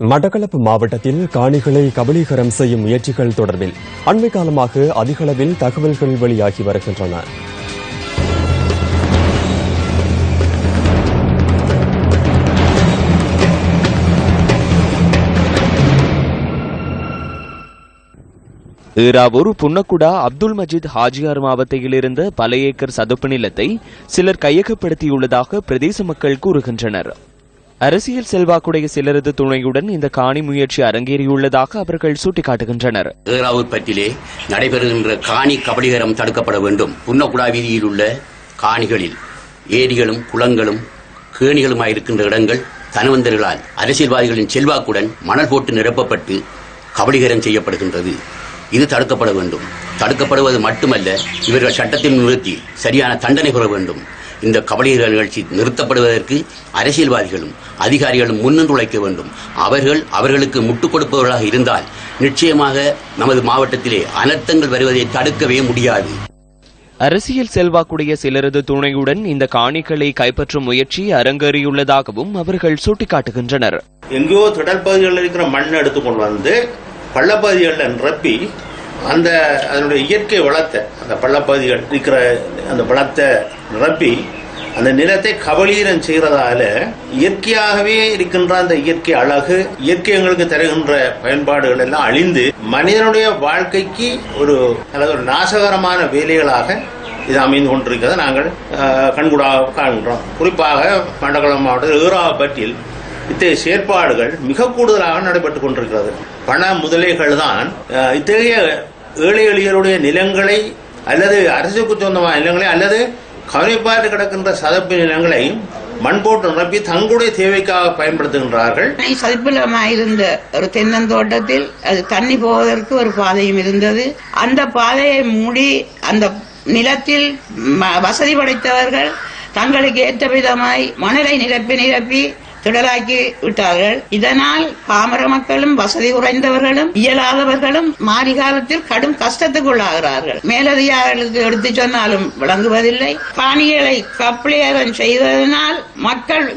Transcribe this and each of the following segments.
மட்டக்களப்பு மாவட்டத்தில் காணிகளை கபலீகரம் செய்யும் முயற்சிகள் தொடர்பில் அண்மை காலமாக அதிகளவில் தகவல்கள் வெளியாகி வருகின்றன. ஈராவூர் புன்னக்குடா அப்துல் மஜீத் ஹாஜியார் மாவட்டத்தில் இருந்த பல ஏக்கர் சதுப்பு நிலத்தை சிலர் கையகப்படுத்தியுள்ளதாக பிரதேச மக்கள் கூறுகின்றனர். அரசியல் செல்வாக்குடைய சிலரது துணையுடன் இந்த காணி முயற்சி அரங்கேறியுள்ளதாக அவர்கள் சுட்டிக்காட்டுகின்றனர். ஏறாவூர் பற்றிலே நடைபெறுகின்ற காணி கபடிகரம் தடுக்கப்பட வேண்டும். புன்னகுடா வீதியில் உள்ள காணிகளில் ஏரிகளும் குளங்களும் கேணிகளுமாயிருக்கின்ற இடங்கள் தனவந்தர்களால் அரசியல்வாதிகளின் செல்வாக்குடன் மணல் போட்டு நிரப்பப்பட்டு கபடிகரம் செய்யப்படுகின்றது. இது தடுக்கப்பட வேண்டும். தடுக்கப்படுவது மட்டுமல்ல இவர்கள் சட்டத்தில் நிறுத்தி சரியான தண்டனை பெற வேண்டும். இந்த கபலீகர நிகழ்ச்சி நிறுத்தப்படுவதற்கு அரசியல்வாதிகளும் அதிகாரிகளும் முன்னின்று உழைக்க வேண்டும். அவர்கள் அவர்களுக்கு முட்டுக் கொடுப்பவர்களாக இருந்தால் நிச்சயமாக நமது மாவட்டத்திலே அனர்த்தங்கள் வருவதை தடுக்கவே முடியாது. அரசியல் செல்வாக்குடைய சிலரது துணையுடன் இந்த காணிகளை கைப்பற்றும் முயற்சி அரங்கேறியுள்ளதாகவும் அவர்கள் சுட்டிக்காட்டுகின்றனர். எங்கேயோ திடற்பகுதிகளில் இருக்கிற மண்ணை எடுத்து கொண்டு வந்து பள்ளப்பகுதிகளில் நிரப்பி அந்த அதனுடைய இயற்கை வளத்தை அந்த பள்ளப்பகுதிகள் இருக்கிற அந்த வளத்தை நிரப்பி அந்த நிலத்தை கபலீரம் செய்கிறதால இயற்கையாகவே இருக்கின்ற அந்த இயற்கை அழகு இயற்கை எங்களுக்கு தருகின்ற பயன்பாடுகள் எல்லாம் அழிந்து மனிதனுடைய வாழ்க்கைக்கு ஒரு அல்லது ஒரு நாசகரமான வேலைகளாக இது அமைந்து கொண்டிருக்கிறத நாங்கள் கண்கூடாக காண்கிறோம். குறிப்பாக மண்டகுளம் மாவட்டத்தில் ஈராபட்டில் இத்தகைய செயற்பாடுகள் மிக கூடுதலாக நடைபெற்றுக் கொண்டிருக்கிறது. பண முதலைகள் தான் இத்தகைய ஏழை எளியருடைய நிலங்களை அல்லது அரசுக்கு சொந்தமான நிலங்களை அல்லது கவனிப்பாட்டு கிடக்கின்ற சதப்பு நிலங்களை மண் போட்டு நிரப்பி தங்களுடைய தேவைக்காக பயன்படுத்துகின்றார்கள். சதுப்பிலமாயிருந்த ஒரு தென்னந்தோட்டத்தில் அது தண்ணி போவதற்கு ஒரு பாதையும் இருந்தது. அந்த பாதையை மூடி அந்த நிலத்தில் ம- வசதி படைத்தவர்கள் தங்களுக்கு ஏற்ற விதமாய் மணலை நிரப்பி நிரப்பி திடலாக்கி விட்டார்கள். இதனால் பாமர மக்களும் வசதி குறைந்தவர்களும் இயலாதவர்களும் மாறி காலத்தில் கடும் கஷ்டத்துக்குள்ளாகிறார்கள். மேலதிகாரிகளுக்கு எடுத்து சொன்னாலும் விளங்குவதில்லை. பாணிகளை கப்ளியகம் செய்வதனால் மக்கள்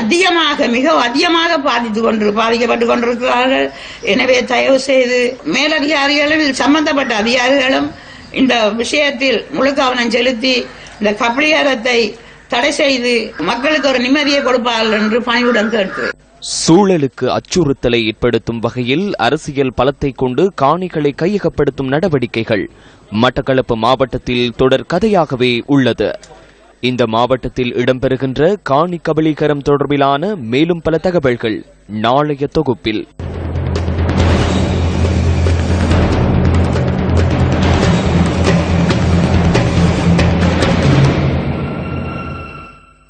அதிகமாக மிக அதிகமாக பாதித்து கொண்டு பாதிக்கப்பட்டு கொண்டிருக்கிறார்கள். எனவே தயவு செய்து மேலதிகாரிகளும் சம்பந்தப்பட்ட அதிகாரிகளும் இந்த விஷயத்தில் முழு கவனம் செலுத்தி இந்த கப்ளியரத்தை தடை செய்து மக்களுக்கு ஒரு நிம்மதியை கொடுப்பார்கள் என்று பணிவுடன் கேட்கிறேன் சூழலுக்கு அச்சுறுத்தலை ஏற்படுத்தும் வகையில் அரசியல் பலத்தை கொண்டு காணிகளை கையகப்படுத்தும் நடவடிக்கைகள் மட்டக்களப்பு மாவட்டத்தில் தொடர் கதையாகவே உள்ளது. இந்த மாவட்டத்தில் இடம்பெறுகின்ற காணி கபலீகரம் தொடர்பிலான மேலும் பல தகவல்கள் நாளைய தொகுப்பில்.